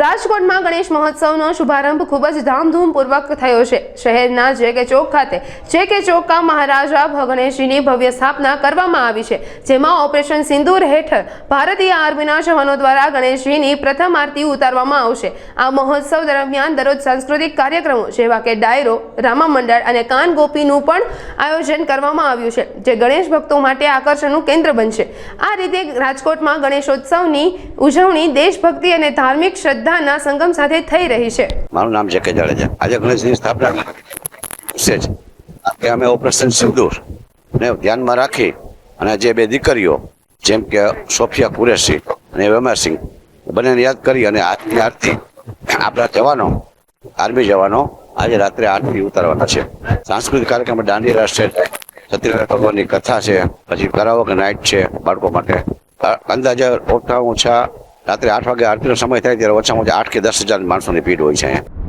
રાજકોટમાં ગણેશ મહોત્સવનો શુભારંભ ખૂબ જ ધામધૂમપૂર્વક થયો છે. શહેરના જે કે ચોક ખાતે જે કે ચોકકા મહારાજા ભગણેશજીની ગણેશજીની ભવ્ય સ્થાપના કરવામાં આવી છે. જેમાં ઓપરેશન સિંદૂર હેઠળ ભારતીય આર્મીના જવાનો દ્વારા ગણેશજીની પ્રથમ આરતી ઉતારવામાં આવશે. આ મહોત્સવ દરમિયાન દરરોજ સાંસ્કૃતિક કાર્યક્રમો જેવા કે ડાયરો, રામા મંડળ અને કાન ગોપીનું પણ આયોજન કરવામાં આવ્યું છે, જે ગણેશ ભક્તો માટે આકર્ષણનું કેન્દ્ર બનશે. આ રીતે રાજકોટમાં ગણેશોત્સવની ઉજવણી દેશભક્તિ અને ધાર્મિક શ્રદ્ધાના સંગમ સાથે થઈ રહી છે. મારું નામ છે કે જાડેજા. આજે ગણેશની સ્થાપના છે કે અમે ઓપરેશન સિંદૂર ને ધ્યાનમાં રાખી અને જે બે દીકરીઓ, જેમ કે સોફિયા કુરેશી અને વેમાસિંહ, બંનેને યાદ કરી અને આજની આરતી, આપણા જવાનો આર્મી જવાનો આજે રાત્રે આરતી ઉતારવાના છે. સાંસ્કૃતિક કાર્યક્રમ દાંડી રાસ છે. સત્યનારાયણ ભગવાનની કથા છે. પછી કરાવક નાઇટ છે બાળકો માટે. અંદાજે ઓછા ઓછા રાત્રે આઠ વાગે આરતીનો સમય થાય ત્યારે ઓછામાં ઓછા આઠ કે દસ હજાર માણસોની ભીડ હોય છે અહીંયા.